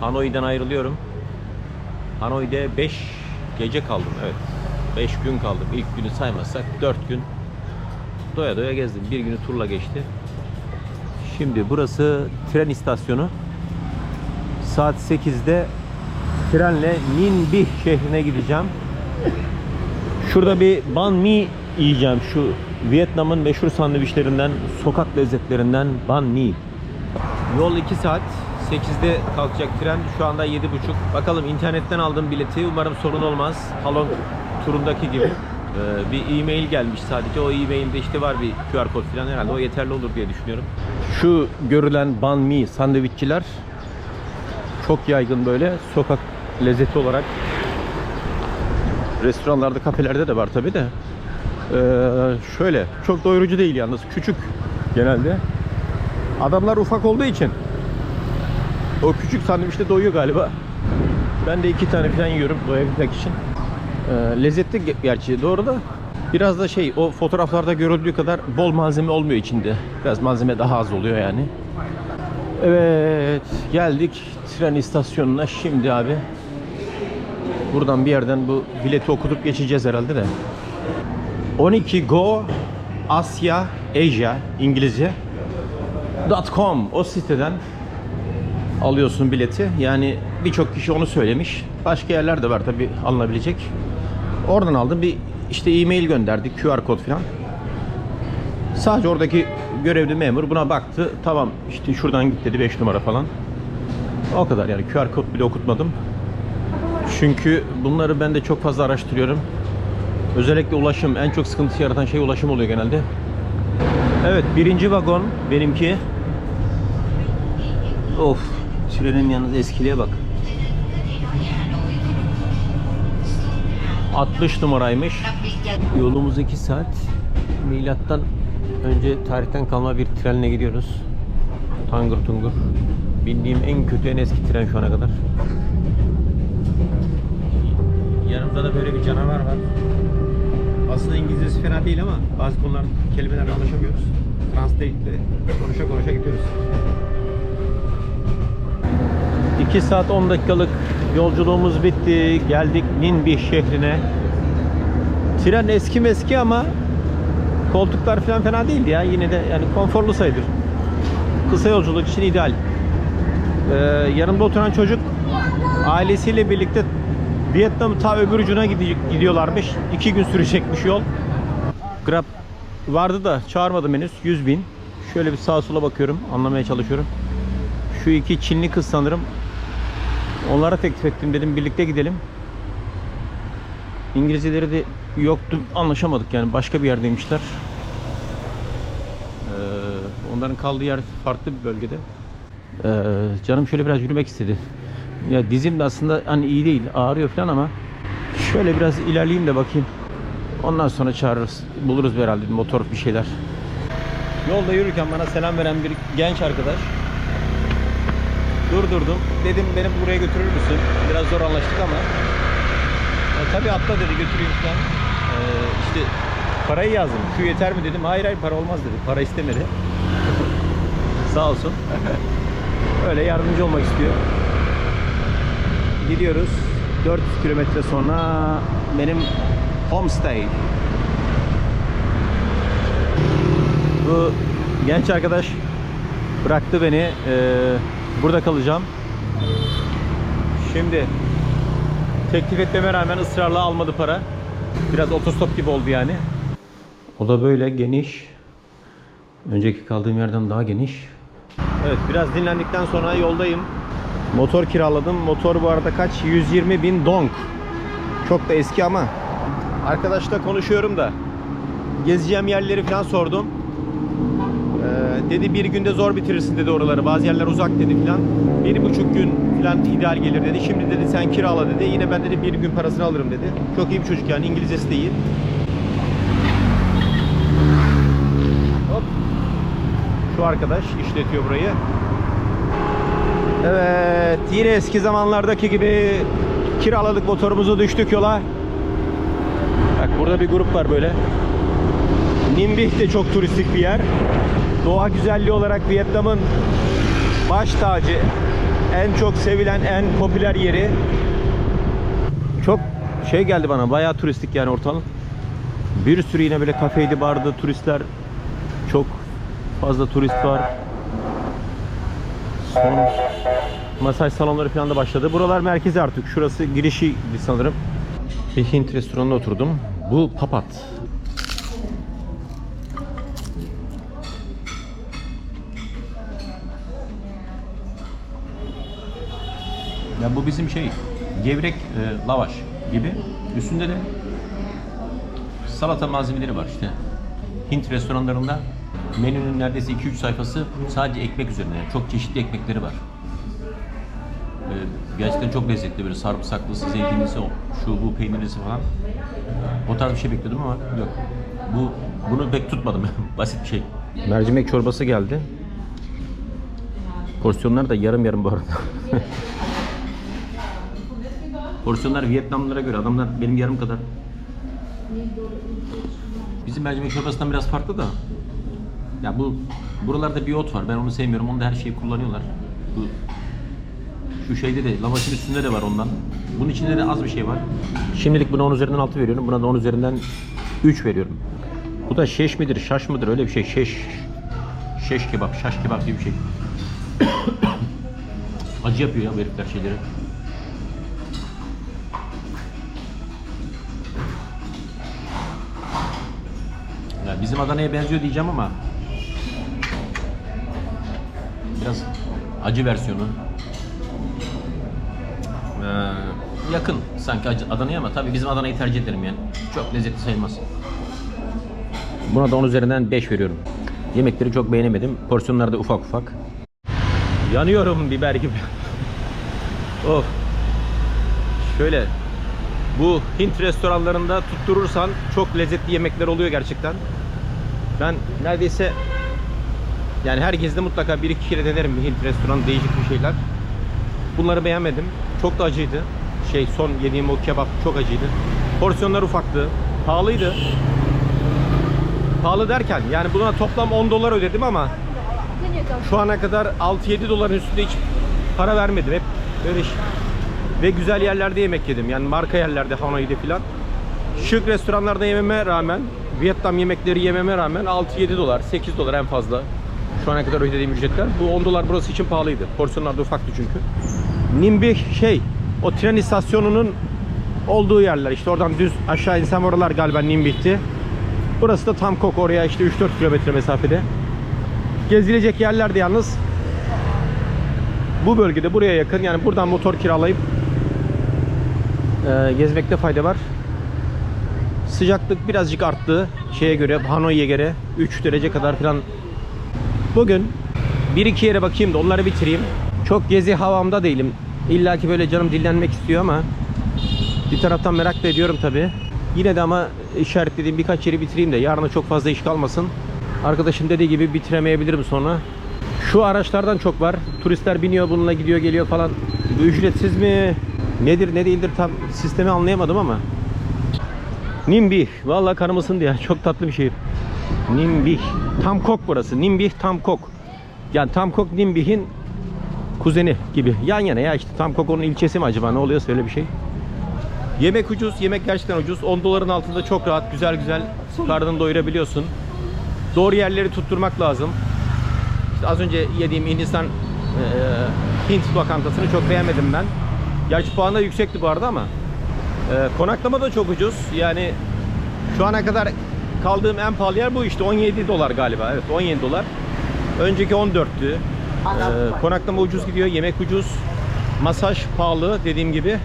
Hanoi'den ayrılıyorum. Hanoi'de 5 gece kaldım. Evet. 5 gün kaldım. İlk günü saymazsak 4 gün doya doya gezdim. Bir günü turla geçti. Şimdi burası tren istasyonu. Saat 8'de trenle Ninh Bih şehrine gideceğim. Şurada bir banh mi yiyeceğim. Şu Vietnam'ın meşhur sandviçlerinden, sokak lezzetlerinden banh mi. Yol 2 saat. 8'de kalkacak tren. Şu anda 7.30. Bakalım internetten aldım bileti. Umarım sorun olmaz. Halon turundaki gibi. Ee, bir e-mail gelmiş sadece. O e-mailde işte var bir QR kod falan herhalde. O yeterli olur diye düşünüyorum. Şu görülen banh mi sandviççiler çok yaygın böyle sokak lezzeti olarak restoranlarda, kafelerde de var tabi de. Ee, şöyle, çok doyurucu değil yalnız. Küçük genelde. Adamlar ufak olduğu için o küçük sandviçte doyuyor galiba. Ben de iki tane falan yiyorum doyabilmek için. Ee, lezzetli ge- gerçi doğru da biraz da şey o fotoğraflarda görüldüğü kadar bol malzeme olmuyor içinde. Biraz malzeme daha az oluyor yani. Evet geldik tren istasyonuna şimdi abi. Buradan bir yerden bu bileti okutup geçeceğiz herhalde de. 12 Go Asya Asia İngilizce .com o siteden alıyorsun bileti. Yani birçok kişi onu söylemiş. Başka yerler de var tabi alınabilecek. Oradan aldım. Bir işte e-mail gönderdi. QR kod falan. Sadece oradaki görevli memur buna baktı. Tamam işte şuradan git dedi 5 numara falan. O kadar yani QR kod bile okutmadım. Çünkü bunları ben de çok fazla araştırıyorum. Özellikle ulaşım en çok sıkıntı yaratan şey ulaşım oluyor genelde. Evet birinci vagon benimki. Of trenin yalnız eskiliğe bak. 60 numaraymış. Yolumuz 2 saat. Milattan önce tarihten kalma bir trenle gidiyoruz. Tangır tungur. Bindiğim en kötü en eski tren şu ana kadar. Yanımda da böyle bir canavar var. Aslında İngilizcesi fena değil ama bazı konular kelimelerle anlaşamıyoruz. Translate ile konuşa konuşa gidiyoruz. 2 saat 10 dakikalık yolculuğumuz bitti. Geldik Ninbih şehrine. Tren eski meski ama koltuklar falan fena değildi ya. Yine de yani konforlu sayılır. Kısa yolculuk için ideal. Ee, yanımda oturan çocuk ailesiyle birlikte Vietnam'ın ta öbür ucuna gidi- gidiyorlarmış. İki gün sürecekmiş yol. Grab vardı da çağırmadım henüz. 100 bin. Şöyle bir sağa sola bakıyorum. Anlamaya çalışıyorum. Şu iki Çinli kız sanırım. Onlara teklif ettim dedim birlikte gidelim. İngilizceleri de yoktu. Anlaşamadık yani başka bir yerdeymişler. Ee, onların kaldığı yer farklı bir bölgede. Ee, canım şöyle biraz yürümek istedi. Ya dizim de aslında hani iyi değil, ağrıyor falan ama şöyle biraz ilerleyeyim de bakayım. Ondan sonra çağırırız. Buluruz herhalde bir motor bir şeyler. Yolda yürürken bana selam veren bir genç arkadaş durdurdum. Dedim beni buraya götürür müsün? Biraz zor anlaştık ama. E, tabii atla dedi götüreyim falan. E, işte parayı yazdım. Şu yeter mi dedim. Hayır hayır para olmaz dedi. Para istemedi. Sağ olsun. Öyle yardımcı olmak istiyor. Gidiyoruz. 400 kilometre sonra benim homestay. Bu genç arkadaş bıraktı beni. Ee, burada kalacağım. Şimdi teklif etmeme rağmen ısrarla almadı para. Biraz otostop gibi oldu yani. O da böyle geniş. Önceki kaldığım yerden daha geniş. Evet biraz dinlendikten sonra yoldayım. Motor kiraladım. Motor bu arada kaç? 120 bin dong. Çok da eski ama. Arkadaşla konuşuyorum da. Gezeceğim yerleri falan sordum. Dedi bir günde zor bitirirsin dedi oraları. Bazı yerler uzak dedi falan. Bir buçuk gün falan ideal gelir dedi. Şimdi dedi sen kirala dedi. Yine ben dedi bir gün parasını alırım dedi. Çok iyi bir çocuk yani İngilizcesi de iyi. Hop. Şu arkadaş işletiyor burayı. Evet yine eski zamanlardaki gibi kiraladık motorumuzu düştük yola. Bak burada bir grup var böyle. Nimbih de çok turistik bir yer. Doğa güzelliği olarak Vietnam'ın baş tacı en çok sevilen, en popüler yeri. Çok şey geldi bana, bayağı turistik yani ortalık. Bir sürü yine böyle kafeydi, bardı, turistler. Çok fazla turist var. Son masaj salonları falan da başladı. Buralar merkezi artık. Şurası girişi sanırım. Bir Hint restoranına oturdum. Bu papat. Ya bu bizim şey gevrek e, lavaş gibi. Üstünde de salata malzemeleri var işte. Hint restoranlarında menünün neredeyse 2-3 sayfası sadece ekmek üzerine. Yani çok çeşitli ekmekleri var. Ee, gerçekten çok lezzetli böyle sarımsaklısı, zeytinlisi, şu bu peynirlisi falan. O tarz bir şey bekliyordum ama yok. Bu bunu pek tutmadım. Basit bir şey. Mercimek çorbası geldi. Porsiyonlar da yarım yarım bu arada. Porsiyonlar Vietnamlılara göre. Adamlar benim yarım kadar. Bizim mercimek çorbasından biraz farklı da. Ya bu buralarda bir ot var. Ben onu sevmiyorum. Onu da her şeyi kullanıyorlar. Bu şu şeyde de lavaşın üstünde de var ondan. Bunun içinde de az bir şey var. Şimdilik buna 10 üzerinden 6 veriyorum. Buna da 10 üzerinden 3 veriyorum. Bu da şeş midir, şaş mıdır öyle bir şey. Şeş. Şeş kebap, şaş kebap gibi bir şey. Acı yapıyor ya bu herifler şeyleri. Bizim Adana'ya benziyor diyeceğim ama biraz acı versiyonu. Ee, yakın sanki Adana'ya ama tabii bizim Adana'yı tercih ederim yani. Çok lezzetli sayılmaz. Buna da 10 üzerinden 5 veriyorum. Yemekleri çok beğenemedim. Porsiyonlar da ufak ufak. Yanıyorum biber gibi. of. Şöyle bu Hint restoranlarında tutturursan çok lezzetli yemekler oluyor gerçekten. Ben neredeyse yani herkeste mutlaka bir iki kere denerim bir Hint restoranı değişik bir şeyler. Bunları beğenmedim. Çok da acıydı. Şey son yediğim o kebap çok acıydı. Porsiyonlar ufaktı. Pahalıydı. Pahalı derken yani buna toplam 10 dolar ödedim ama şu ana kadar 6-7 doların üstünde hiç para vermedim. Hep böyle ş- ve güzel yerlerde yemek yedim. Yani marka yerlerde Hanoi'de filan. Şık restoranlarda yememe rağmen, Vietnam yemekleri yememe rağmen 6-7 dolar, 8 dolar en fazla. Şu ana kadar ödediğim ücretler. Bu 10 dolar burası için pahalıydı. Porsiyonlar da ufaktı çünkü. Nimbi şey, o tren istasyonunun olduğu yerler. İşte oradan düz aşağı insem oralar galiba Nimbih'ti. Burası da tam kok oraya işte 3-4 kilometre mesafede. Gezilecek yerlerde yalnız bu bölgede buraya yakın yani buradan motor kiralayıp e, gezmekte fayda var. Sıcaklık birazcık arttı şeye göre Hanoi'ye göre 3 derece kadar falan. Bugün bir iki yere bakayım da onları bitireyim. Çok gezi havamda değilim. İlla ki böyle canım dinlenmek istiyor ama bir taraftan merak da ediyorum tabi. Yine de ama işaretlediğim birkaç yeri bitireyim de yarına çok fazla iş kalmasın. Arkadaşım dediği gibi bitiremeyebilirim sonra. Şu araçlardan çok var. Turistler biniyor bununla gidiyor geliyor falan. Bu ücretsiz mi? Nedir ne değildir tam sistemi anlayamadım ama. Nimbih. Vallahi karım ısındı ya. Çok tatlı bir şehir. Nimbih. Tamkok burası. Nimbih Tamkok. Yani Tamkok Nimbih'in kuzeni gibi. Yan yana ya işte Tamkok onun ilçesi mi acaba? Ne oluyor öyle bir şey. Yemek ucuz. Yemek gerçekten ucuz. 10 doların altında çok rahat güzel güzel karnını doyurabiliyorsun. Doğru yerleri tutturmak lazım. İşte az önce yediğim Hindistan eee, Hint lokantasını çok beğenmedim ben. Gerçi puanı yüksekti bu arada ama konaklama da çok ucuz. Yani şu ana kadar kaldığım en pahalı yer bu işte 17 dolar galiba. Evet 17 dolar. Önceki 14'tü. Eee, konaklama ucuz gidiyor, yemek ucuz. Masaj pahalı dediğim gibi.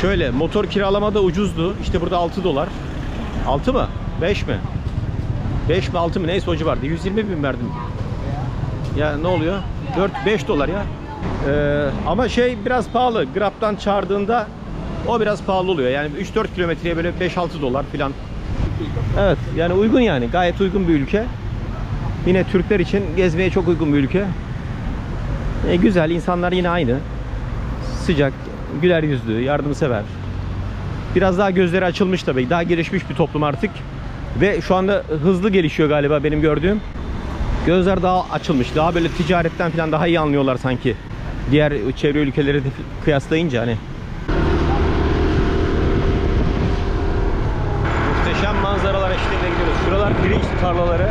Şöyle motor kiralama da ucuzdu. İşte burada 6 dolar. 6 mı? 5 mi? 5 mi 6 mı neyse o civarda 120 bin verdim. Ya ne oluyor? 4-5 dolar ya. Ee, ama şey biraz pahalı. Grab'dan çağırdığında o biraz pahalı oluyor. Yani 3-4 kilometreye böyle 5-6 dolar filan. Evet yani uygun yani. Gayet uygun bir ülke. Yine Türkler için gezmeye çok uygun bir ülke. E, güzel insanlar yine aynı. Sıcak, güler yüzlü, yardımsever. Biraz daha gözleri açılmış tabii. Daha gelişmiş bir toplum artık. Ve şu anda hızlı gelişiyor galiba benim gördüğüm. Gözler daha açılmış. Daha böyle ticaretten falan daha iyi anlıyorlar sanki. Diğer çevre ülkeleri de kıyaslayınca hani Muhteşem manzaralar eşliğinde gidiyoruz. Şuralar pirinç tarlaları.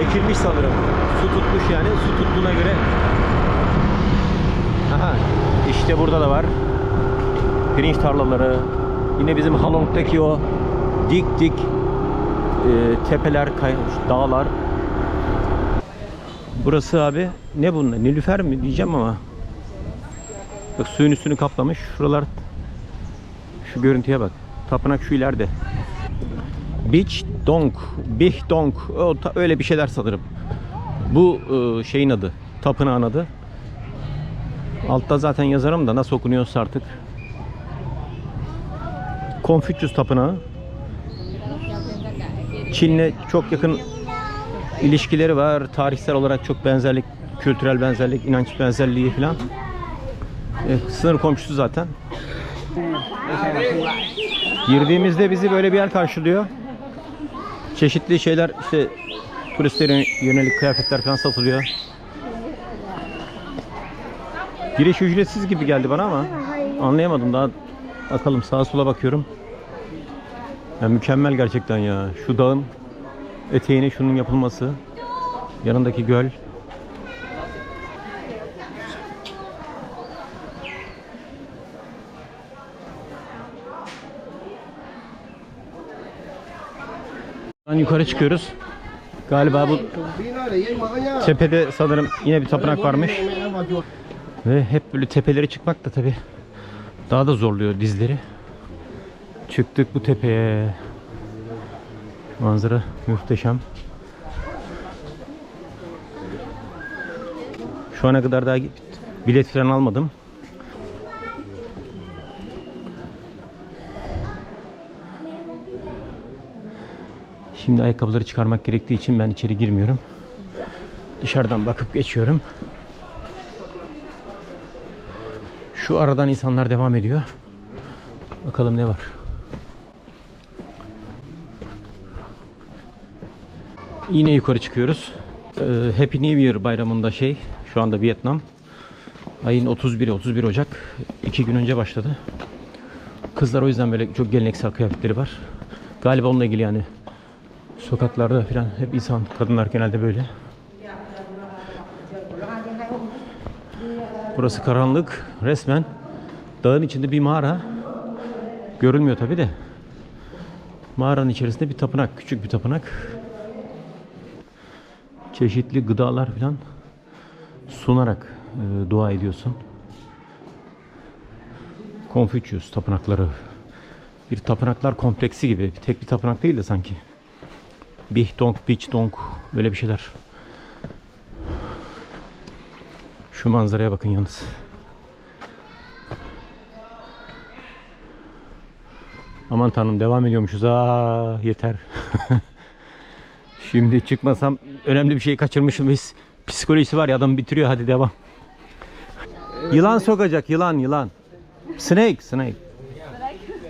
Ekilmiş sanırım. Su tutmuş yani. Su tuttuğuna göre. Aha. işte burada da var. Pirinç tarlaları. Yine bizim Halong'daki o dik dik e, tepeler, dağlar. Burası abi ne bunlar? Nilüfer mi diyeceğim ama. Bak suyun üstünü kaplamış. Şuralar şu görüntüye bak. Tapınak şu ileride. Beach Dong, Bih Dong, öyle bir şeyler sanırım. Bu e, şeyin adı, tapınağın adı. Altta zaten yazarım da nasıl okunuyorsa artık. Konfüçyüs Tapınağı. Çin'le çok yakın ilişkileri var. Tarihsel olarak çok benzerlik, kültürel benzerlik, inanç benzerliği falan. E, sınır komşusu zaten. Girdiğimizde bizi böyle bir yer karşılıyor. Çeşitli şeyler işte turistlere yönelik kıyafetler falan satılıyor. Giriş ücretsiz gibi geldi bana ama anlayamadım daha bakalım sağa sola bakıyorum. Ya mükemmel gerçekten ya. Şu dağın eteğine şunun yapılması. Yanındaki göl. Yukarı çıkıyoruz. Galiba bu tepede sanırım yine bir tapınak varmış. Ve hep böyle tepelere çıkmak da tabi daha da zorluyor dizleri. Çıktık bu tepeye. Manzara muhteşem. Şu ana kadar daha bilet falan almadım. Şimdi ayakkabıları çıkarmak gerektiği için ben içeri girmiyorum. Dışarıdan bakıp geçiyorum. Şu aradan insanlar devam ediyor. Bakalım ne var. Yine yukarı çıkıyoruz. Ee, Happy New Year bayramında şey, şu anda Vietnam. Ayın 31'i 31 Ocak. iki gün önce başladı. Kızlar o yüzden böyle çok geleneksel kıyafetleri var. Galiba onunla ilgili yani sokaklarda falan hep insan, kadınlar genelde böyle. Burası karanlık, resmen dağın içinde bir mağara. Görülmüyor tabi de. Mağaranın içerisinde bir tapınak, küçük bir tapınak. Çeşitli gıdalar falan sunarak e, dua ediyorsun. Konfüçyüs tapınakları. Bir tapınaklar kompleksi gibi. Tek bir tapınak değil de sanki. Bih Dong, Beach Dong böyle bir şeyler. Şu manzaraya bakın yalnız. Aman tanrım devam ediyormuşuz. Aa yeter. Şimdi çıkmasam önemli bir şey kaçırmışım. Biz psikolojisi var ya adam bitiriyor hadi devam. Yılan sokacak yılan yılan. Snake snake.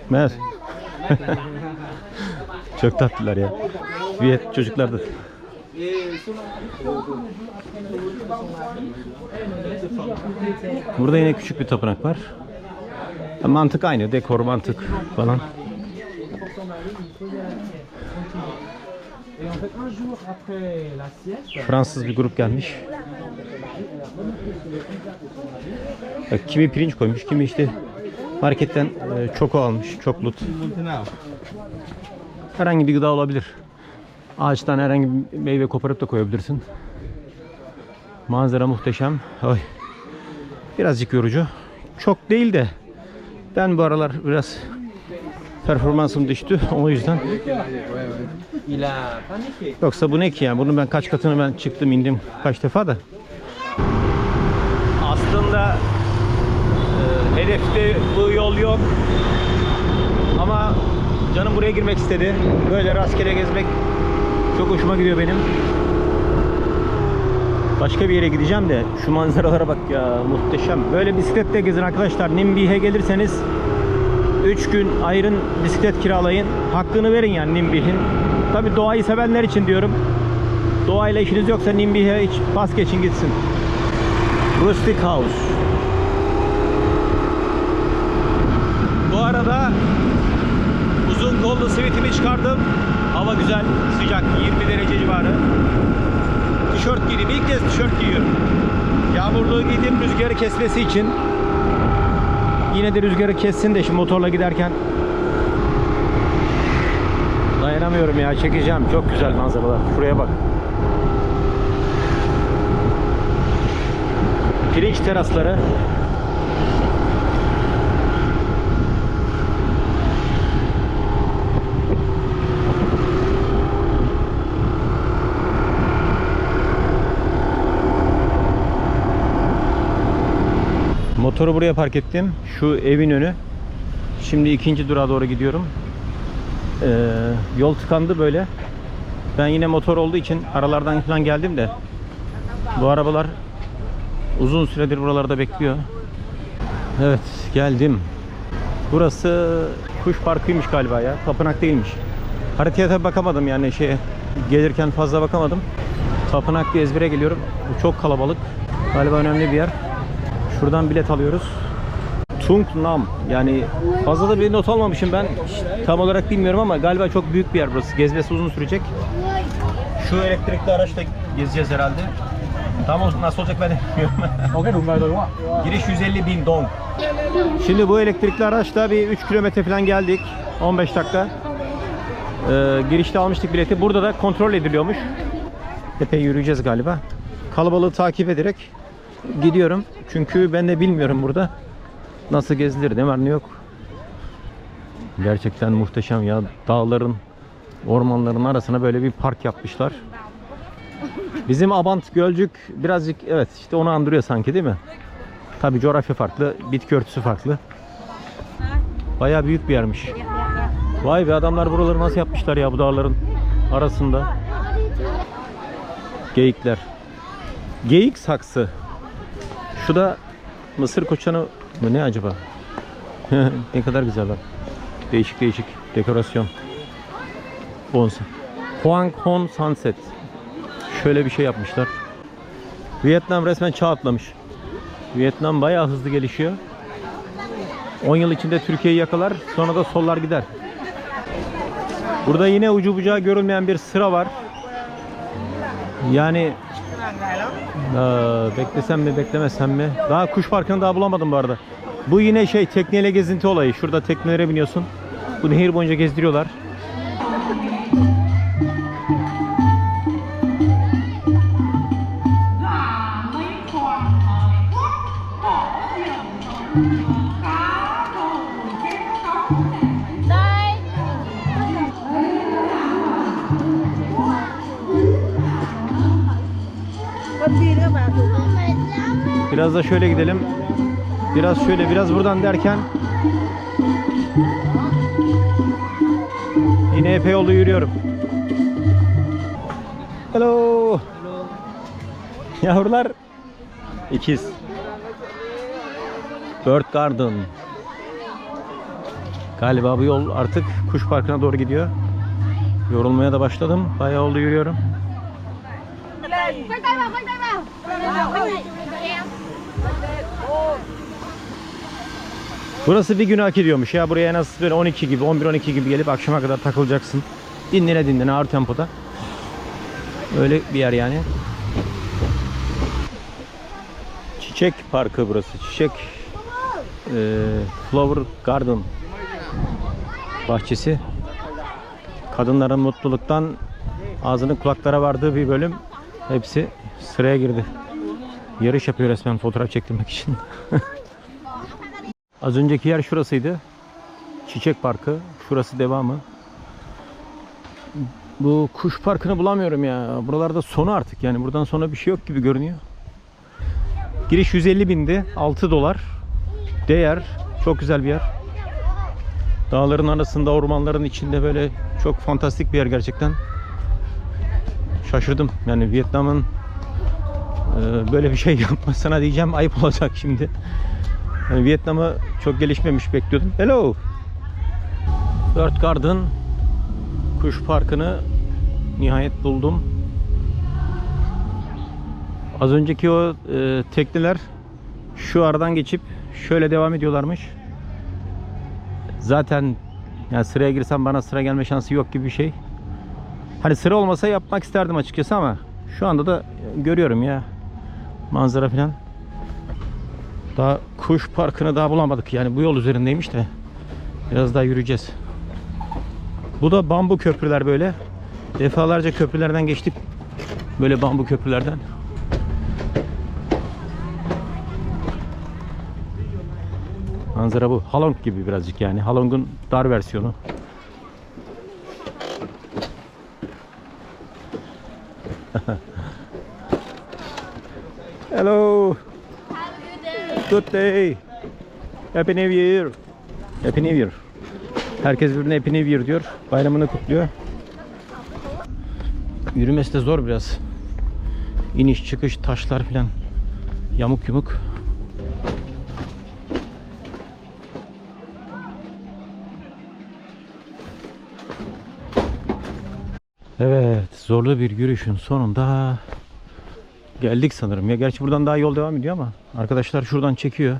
Mer. Çok tatlılar ya. Viyet çocuklar da. Burada yine küçük bir tapınak var. Mantık aynı. Dekor mantık falan. Fransız bir grup gelmiş. Kimi pirinç koymuş, kimi işte marketten e, çoko almış, çoklut. Herhangi bir gıda olabilir. Ağaçtan herhangi bir meyve koparıp da koyabilirsin. Manzara muhteşem. Ay. Birazcık yorucu. Çok değil de ben bu aralar biraz performansım düştü. O yüzden. Yoksa bu ne ki yani? Bunun ben kaç katını ben çıktım indim kaç defa da. Aslında e, hedefte bu yol yok. Ama canım buraya girmek istedi. Böyle rastgele gezmek çok hoşuma gidiyor benim. Başka bir yere gideceğim de şu manzaralara bak ya muhteşem. Böyle bisikletle gezin arkadaşlar. Nimbihe gelirseniz 3 gün ayrın bisiklet kiralayın. Hakkını verin yani Nimbih'in. Tabi doğayı sevenler için diyorum. Doğayla işiniz yoksa Nimbih'e hiç pas geçin gitsin. Rustic House. Bu arada uzun kollu sivitimi çıkardım. Hava güzel, sıcak, 20 derece civarı. Tişört giydim. İlk kez tişört giyiyorum. Yağmurluğu giydim rüzgarı kesmesi için. Yine de rüzgarı kessin de şimdi motorla giderken dayanamıyorum ya çekeceğim. Çok güzel manzaralar. Şuraya bak. Pirinç terasları. Motoru buraya park ettim. Şu evin önü. Şimdi ikinci durağa doğru gidiyorum. Ee, yol tıkandı böyle. Ben yine motor olduğu için aralardan falan geldim de bu arabalar uzun süredir buralarda bekliyor. Evet geldim. Burası kuş parkıymış galiba ya. Tapınak değilmiş. Haritaya tabi bakamadım yani şeye gelirken fazla bakamadım. Tapınak diye ezbere geliyorum. Bu çok kalabalık. Galiba önemli bir yer. Şuradan bilet alıyoruz. Tung Nam yani fazla da bir not almamışım ben tam olarak bilmiyorum ama galiba çok büyük bir yer burası. Gezmesi uzun sürecek. Şu elektrikli araçla gezeceğiz herhalde. Tam o- nasıl olacak ben de bilmiyorum. Giriş 150 bin dong. Şimdi bu elektrikli araçla bir 3 kilometre falan geldik. 15 dakika. Ee, girişte almıştık bileti. Burada da kontrol ediliyormuş. Epey yürüyeceğiz galiba. Kalabalığı takip ederek gidiyorum. Çünkü ben de bilmiyorum burada nasıl gezilir ne var ne yok. Gerçekten muhteşem ya. Dağların, ormanların arasına böyle bir park yapmışlar. Bizim Abant Gölcük birazcık evet işte onu andırıyor sanki değil mi? Tabi coğrafya farklı, bitki örtüsü farklı. Bayağı büyük bir yermiş. Vay be adamlar buraları nasıl yapmışlar ya bu dağların arasında. Geyikler. Geyik saksı. Şu da mısır koçanı mı ne acaba? ne kadar güzel bak. Değişik değişik dekorasyon. Bonsa. Hoang Hon Sunset. Şöyle bir şey yapmışlar. Vietnam resmen çağ atlamış. Vietnam bayağı hızlı gelişiyor. 10 yıl içinde Türkiye'yi yakalar, sonra da sollar gider. Burada yine ucu bucağı görülmeyen bir sıra var. Yani Aa, beklesem mi beklemesem mi? Daha kuş parkını daha bulamadım bu arada. Bu yine şey tekneyle gezinti olayı. Şurada teknelere biniyorsun. Bu nehir boyunca gezdiriyorlar. Biraz da şöyle gidelim. Biraz şöyle, biraz buradan derken yine epey yolu yürüyorum. Hello. Yavrular. İkiz. Bird Garden. Galiba bu yol artık kuş parkına doğru gidiyor. Yorulmaya da başladım. Bayağı oldu yürüyorum. Burası bir gün hak ediyormuş ya. Buraya en az böyle 12 gibi, 11-12 gibi gelip akşama kadar takılacaksın. Dinlene dinlene ağır tempoda. Öyle bir yer yani. Çiçek parkı burası. Çiçek e, Flower Garden bahçesi. Kadınların mutluluktan ağzının kulaklara vardığı bir bölüm. Hepsi sıraya girdi. Yarış yapıyor resmen fotoğraf çektirmek için. Az önceki yer şurasıydı. Çiçek Parkı. Şurası devamı. Bu kuş parkını bulamıyorum ya. Buralarda sonu artık yani. Buradan sonra bir şey yok gibi görünüyor. Giriş 150 bindi. 6 dolar. Değer. Çok güzel bir yer. Dağların arasında, ormanların içinde böyle çok fantastik bir yer gerçekten. Şaşırdım. Yani Vietnam'ın e, böyle bir şey yapmasına diyeceğim ayıp olacak şimdi. Yani Vietnam'ı çok gelişmemiş bekliyordum. Hello. Bird Garden kuş parkını nihayet buldum. Az önceki o e, tekneler Şu aradan geçip şöyle devam ediyorlarmış. Zaten yani sıraya girsem bana sıra gelme şansı yok gibi bir şey. Hani sıra olmasa yapmak isterdim açıkçası ama şu anda da görüyorum ya manzara falan. Daha kuş parkını daha bulamadık. Yani bu yol üzerindeymiş de biraz daha yürüyeceğiz. Bu da bambu köprüler böyle. Defalarca köprülerden geçtik. Böyle bambu köprülerden. Manzara bu. Halong gibi birazcık yani. Halong'un dar versiyonu. Hello. Good day. Happy New Year. Happy New Year. Herkes birbirine Happy New Year diyor. Bayramını kutluyor. Yürümesi de zor biraz. İniş çıkış taşlar filan. Yamuk yumuk. Evet, zorlu bir yürüyüşün sonunda geldik sanırım. Ya gerçi buradan daha yol devam ediyor ama arkadaşlar şuradan çekiyor.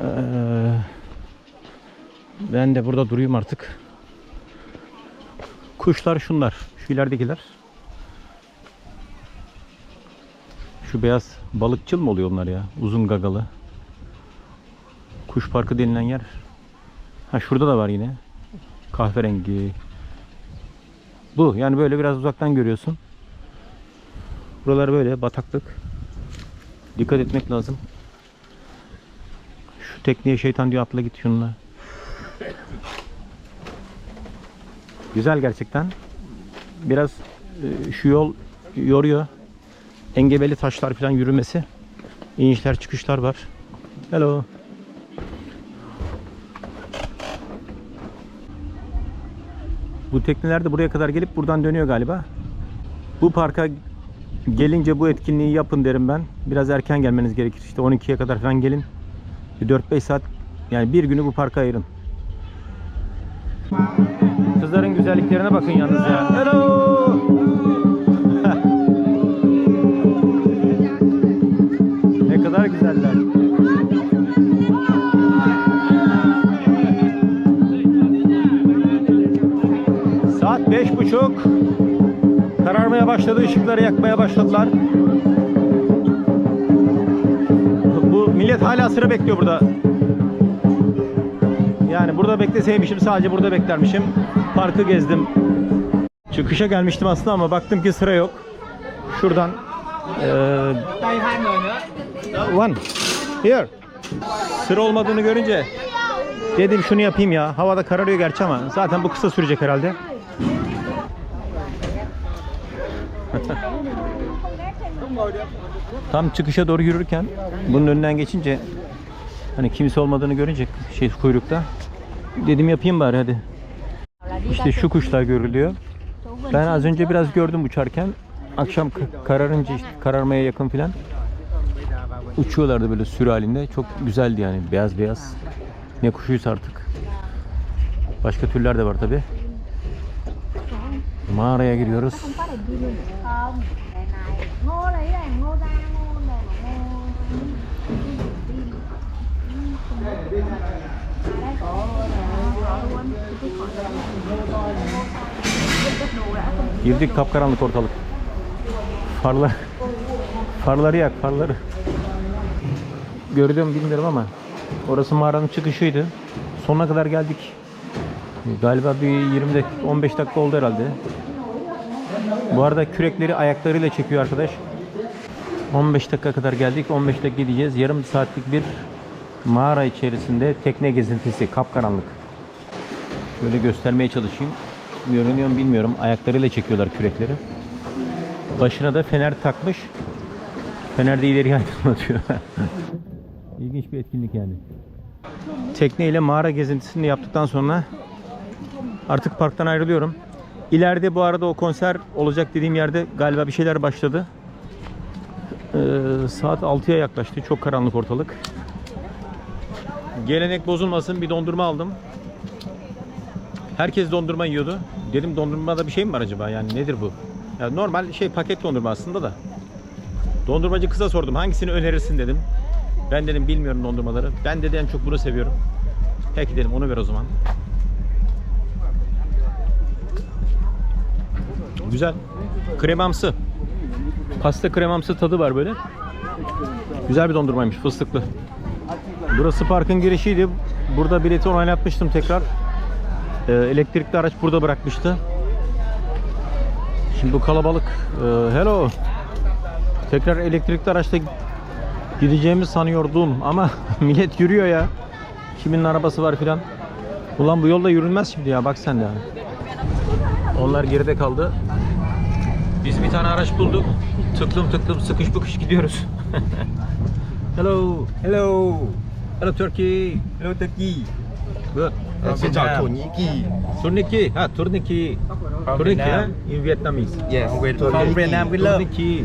Ee, ben de burada durayım artık. Kuşlar şunlar, şu ileridekiler. Şu beyaz balıkçıl mı oluyor onlar ya? Uzun gagalı. Kuş parkı denilen yer. Ha şurada da var yine. Kahverengi. Bu yani böyle biraz uzaktan görüyorsun. Buralar böyle bataklık. Dikkat etmek lazım. Şu tekneye şeytan diyor atla git şununla. Güzel gerçekten. Biraz e, şu yol yoruyor. Engebeli taşlar falan yürümesi. İnişler çıkışlar var. Hello. Bu tekneler de buraya kadar gelip buradan dönüyor galiba. Bu parka gelince bu etkinliği yapın derim ben. Biraz erken gelmeniz gerekir. İşte 12'ye kadar falan gelin. Bir 4-5 saat yani bir günü bu parka ayırın. Kızların güzelliklerine bakın yalnız ya. Hello. ne kadar güzeller. Saat beş buçuk. Kararmaya başladı. ışıkları yakmaya başladılar. Bu millet hala sıra bekliyor burada. Yani burada bekleseymişim sadece burada beklermişim. Parkı gezdim. Çıkışa gelmiştim aslında ama baktım ki sıra yok. Şuradan nữa. One. Here. Sıra olmadığını görünce dedim şunu yapayım ya. Havada kararıyor gerçi ama zaten bu kısa sürecek herhalde. Tam çıkışa doğru yürürken bunun önünden geçince hani kimse olmadığını görünce şey kuyrukta dedim yapayım bari hadi. İşte şu kuşlar görülüyor. Ben az önce biraz gördüm uçarken. Akşam kararınca işte kararmaya yakın filan uçuyorlardı böyle sürü halinde. Çok güzeldi yani beyaz beyaz. Ne kuşuysa artık. Başka türler de var tabi. Mağaraya giriyoruz. Này ngô đấy là ngô ra ngô này là Girdik kapkaranlık ortalık. Farlar farları yak farları. Gördüm bilmiyorum ama orası mağaranın çıkışıydı. Sonuna kadar geldik. Galiba bir 20 dakika 15 dakika oldu herhalde. Bu arada kürekleri ayaklarıyla çekiyor arkadaş. 15 dakika kadar geldik. 15 dakika gideceğiz. Yarım saatlik bir mağara içerisinde tekne gezintisi. Kapkaranlık. Şöyle göstermeye çalışayım. Görünüyor mu bilmiyorum. Ayaklarıyla çekiyorlar kürekleri. Başına da fener takmış. Fener de ileriye aydınlatıyor. İlginç bir etkinlik yani. Tekne ile mağara gezintisini yaptıktan sonra artık parktan ayrılıyorum. İleride bu arada o konser olacak dediğim yerde galiba bir şeyler başladı. Ee, saat 6'ya yaklaştı. Çok karanlık ortalık. Gelenek bozulmasın bir dondurma aldım. Herkes dondurma yiyordu. Dedim dondurmada bir şey mi var acaba? Yani nedir bu? Ya normal şey paket dondurma aslında da. Dondurmacı kıza sordum. Hangisini önerirsin dedim. Ben dedim bilmiyorum dondurmaları. Ben dedi en çok bunu seviyorum. Peki dedim onu ver o zaman. Güzel. Kremamsı. Pasta kremamsı tadı var böyle. Güzel bir dondurmaymış fıstıklı. Burası parkın girişiydi. Burada bileti onaylatmıştım tekrar. Ee, elektrikli araç burada bırakmıştı. Şimdi bu kalabalık. Ee, hello. Tekrar elektrikli araçta gideceğimi sanıyordum ama millet yürüyor ya. Kimin arabası var filan. Ulan bu yolda yürünmez şimdi ya bak sen de yani. Onlar geride kaldı. Biz bir tane araç bulduk. Tıklım tıklım sıkış bıkış gidiyoruz. Hello. Hello, Hello Turkey. hello Turkey. Good. Xin Thổ Nhĩ Kỳ. Turniki. Ha Turniki. Turniki? In Vietnamese. Yes, from Vietnam we love. Turniki.